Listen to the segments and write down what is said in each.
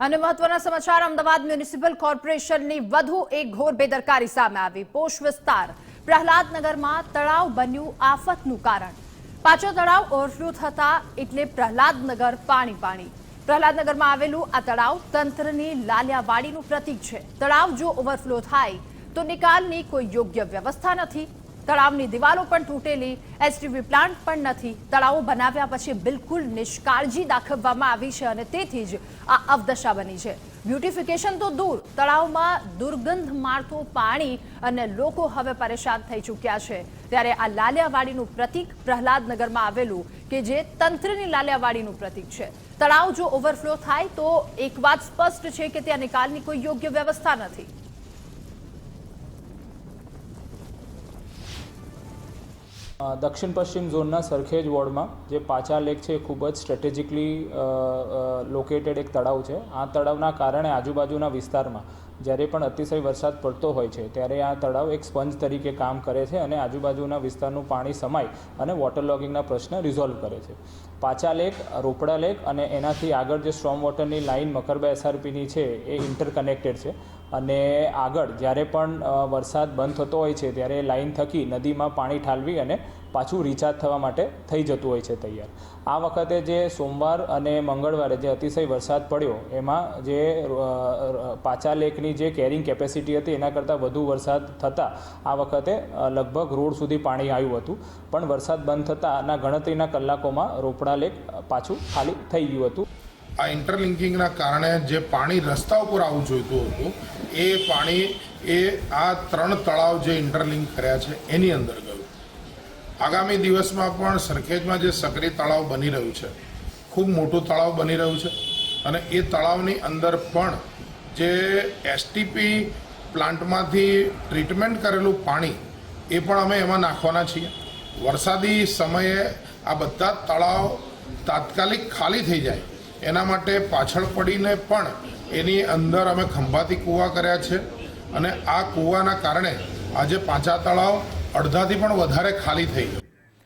અને મહત્વના સમાચાર, અમદાવાદ મ્યુનિસિપલ કોર્પોરેશનની વધુ એક ઘોર બેદરકારી સામે આવી. પોશ વિસ્તાર પ્રહલાદનગરમાં તળાવ બન્યું આફતનું કારણ. પાછો તળાવ ઓવરફ્લો થતા એટલે પ્રહલાદનગર પાણી પાણી. પ્રહલાદનગરમાં આવેલું આ તળાવ તંત્રની લાલિયાવાડીનું પ્રતીક છે. તળાવ જો ઓવરફ્લો થાય, તો નિકાલની કોઈ યોગ્ય વ્યવસ્થા નથી. તળાવની દિવાલો પણ તૂટેલી એસટીવી પ્લાન્ટ પણ નથી. તળાવો બનાવ્યા પછી બિલકુલ નિષ્કાળજી દાખવવામાં આવી છે અને તેથી જ આ અવદશા બની છે. બ્યુટિફિકેશન તો દૂર, તળાવમાં દુર્ગંધ મારતું પાણી અને લોકો હવે પરેશાન થઈ ચૂક્યા છે. ત્યારે આ લાલિયાવાડીનું પ્રતીક પ્રહલાદનગરમાં આવેલું કે જે તંત્રની લાલિયાવાડીનું પ્રતીક છે. તળાવ જો ઓવરફ્લો થાય તો એક વાત સ્પષ્ટ છે કે ત્યાં નિકાલની કોઈ યોગ્ય વ્યવસ્થા નથી. દક્ષિણ પશ્ચિમ ઝોનના સરખેજ વોર્ડમાં જે પાછા લેક છે એ ખૂબ જ સ્ટ્રેટેજિકલી લોકેટેડ એક તળાવ છે. આ તળાવના કારણે આજુબાજુના વિસ્તારમાં જ્યારે પણ અતિશય વરસાદ પડતો હોય છે ત્યારે આ તળાવ એક સ્પંજ તરીકે કામ કરે છે અને આજુબાજુના વિસ્તારનું પાણી સમાય અને વોટર લોગિંગના પ્રશ્ન રિઝોલ્વ કરે છે. પાછા લેક, રોપડા લેક અને એનાથી આગળ જે સ્ટ્રોમ વોટરની લાઇન મકરબા એસઆરપીની છે એ ઇન્ટરકનેક્ટેડ છે. અને આગળ જ્યારે પણ વરસાદ બંધ થતો હોય છે ત્યારે લાઈન થકી નદીમાં પાણી ઠાલવી અને પાછું રિચાર્જ થવા માટે થઈ જતું હોય છે તૈયાર. આ વખતે જે સોમવાર અને મંગળવારે જે અતિશય વરસાદ પડ્યો, એમાં જે પાચા લેકની જે કેરિંગ કેપેસિટી હતી એના કરતાં વધુ વરસાદ થતાં આ વખતે લગભગ રોડ સુધી પાણી આવ્યું હતું. પણ વરસાદ બંધ થતાંના ગણતરીના કલાકોમાં રોપડા લેક પાછું ખાલી થઈ ગયું હતું. આ ઇન્ટરલિંકિંગના કારણે જે પાણી રસ્તા ઉપર આવવું જોઈતું હતું, એ પાણી, એ આ ત્રણ તળાવ જે ઇન્ટરલિંક કર્યા છે, એની અંદર ગયું. આગામી દિવસમાં પણ સરખેજમાં જે સક્રિય તળાવ બની રહ્યું છે, ખૂબ મોટું તળાવ બની રહ્યું છે અને એ તળાવની અંદર પણ જે એસટીપી પ્લાન્ટમાંથી ટ્રીટમેન્ટ કરેલું પાણી, એ પણ અમે એમાં નાખવાના છીએ. વરસાદી સમયે આ બધા તળાવ તાત્કાલિક ખાલી થઈ જાય. એના માટે પાછળ પડીને પણ એની અંદર અમે ખંભાતી કૂવા કર્યા છે અને આ કૂવાના કારણે આજે પાંચા તળાવ અડધાથી પણ વધારે ખાલી થઈ ગયું.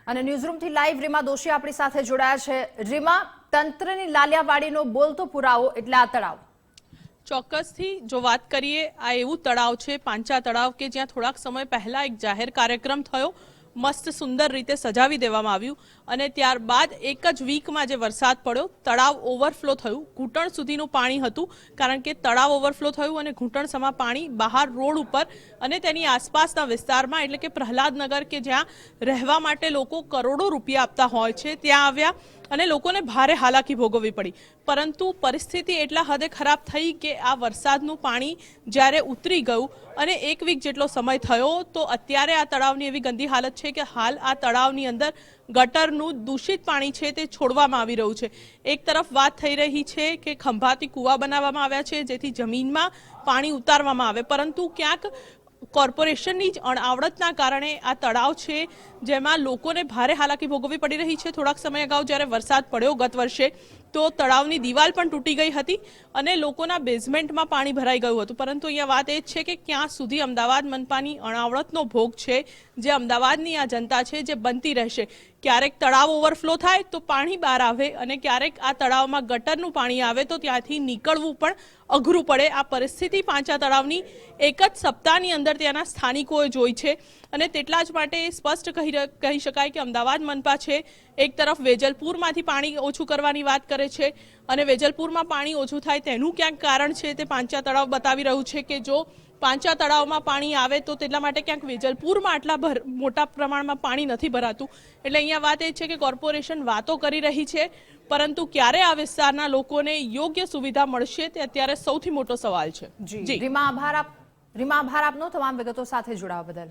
અને ન્યૂઝરૂમથી લાઈવ રીમા દોશી આપણી સાથે જોડાયા છે. રીમા તંત્રની લાલિયાવાડીનો બોલતો પુરાવો એટલે આ તળાવ. ચોક્કસથી જો વાત કરીએ આ એવું તળાવ છે પાંચા તળાવ કે જ્યાં થોડાક સમય પહેલા એક જાહેર કાર્યક્રમ થયો. મસ્ત સુંદર રીતે સજાવી દેવામાં આવ્યું અને ત્યારબાદ એક જ વીકમાં જે વરસાદ પડ્યો, તળાવ ઓવરફ્લો થયું. ઘૂંટણ સુધીનું પાણી હતું, કારણ કે તળાવ ઓવરફ્લો થયું અને ઘૂંટણ સમા પાણી બહાર રોડ ઉપર અને તેની આસપાસના વિસ્તારમાં, એટલે કે પ્રહલાદનગર કે જ્યાં રહેવા માટે લોકો કરોડો રૂપિયા આપતા હોય છે, ત્યાં આવ્યા. અને લોકોને ભારે હાલાકી ભોગવવી પડી. પરંતુ પરિસ્થિતિ એટલા હદે ખરાબ થઈ કે આ વરસાદનું પાણી જ્યારે ઉતરી ગયું અને એક વીક જેટલો સમય થયો, તો અત્યારે આ તળાવની એવી ગંદી હાલત છે કે હાલ આ તળાવની અંદર ગટરનું દૂષિત પાણી છે તે છોડવામાં આવી રહ્યું છે. એક તરફ વાત થઈ રહી છે કે ખંભાતી કૂવા બનાવવામાં આવ્યા છે, જેથી જમીનમાં પાણી ઉતારવામાં આવે. પરંતુ ક્યાંક કોર્પોરેશનની જ અણઆવડતના કારણે આ તળાવ છે, જેમાં લોકોને ભારે હાલાકી ભોગવવી પડી રહી છે. થોડાક સમય અગાઉ જ્યારે વરસાદ પડ્યો ગત વર્ષે તો તળાવની દિવાલ પણ તૂટી ગઈ હતી અને લોકોના બેઝમેન્ટમાં પાણી ભરાઈ ગયું હતું. પરંતુ અહીંયા વાત એ છે કે ક્યાં સુધી અમદાવાદ મનપાની અણાવડતનો ભોગ છે, જે અમદાવાદની આ જનતા છે જે બનતી રહેશે. ક્યારેક તળાવ ઓવરફ્લો થાય તો પાણી બહાર આવે અને ક્યારેક આ તળાવમાં ગટરનું પાણી આવે તો ત્યાંથી નીકળવું પણ અઘરું પડે. આ પરિસ્થિતિ પાંચા તળાવની એક જ સપ્તાહની અંદર ત્યાંના સ્થાનિકોએ જોઈ છે અને તેટલા જ માટે સ્પષ્ટ કહી કહી શકાય કે અમદાવાદ મનપા છે. એક તરફ વેજલપુરમાંથી પાણી ઓછું કરવાની વાત કરે છે અને વેજલપુરમાં પાણી ઓછું થાય તેનું ક્યાંક કારણ છે તે પાંચા તળાવ બતાવી રહ્યું છે કે જો પાંચા તળાવમાં પાણી આવે તો તેટલા માટે ક્યાંક વેજલપુરમાં આટલા ભર મોટા પ્રમાણમાં પાણી નથી ભરાતું. એટલે અહીંયા વાત એ છે કે કોર્પોરેશન વાતો કરી રહી છે પરંતુ ક્યારે આ વિસ્તારના લોકોને યોગ્ય સુવિધા મળશે તે અત્યારે સૌથી મોટો સવાલ છે. જી. રીમા આભાર આપ રીમા આભાર આપનો તમામ વિગતો સાથે જોડાવા બદલ.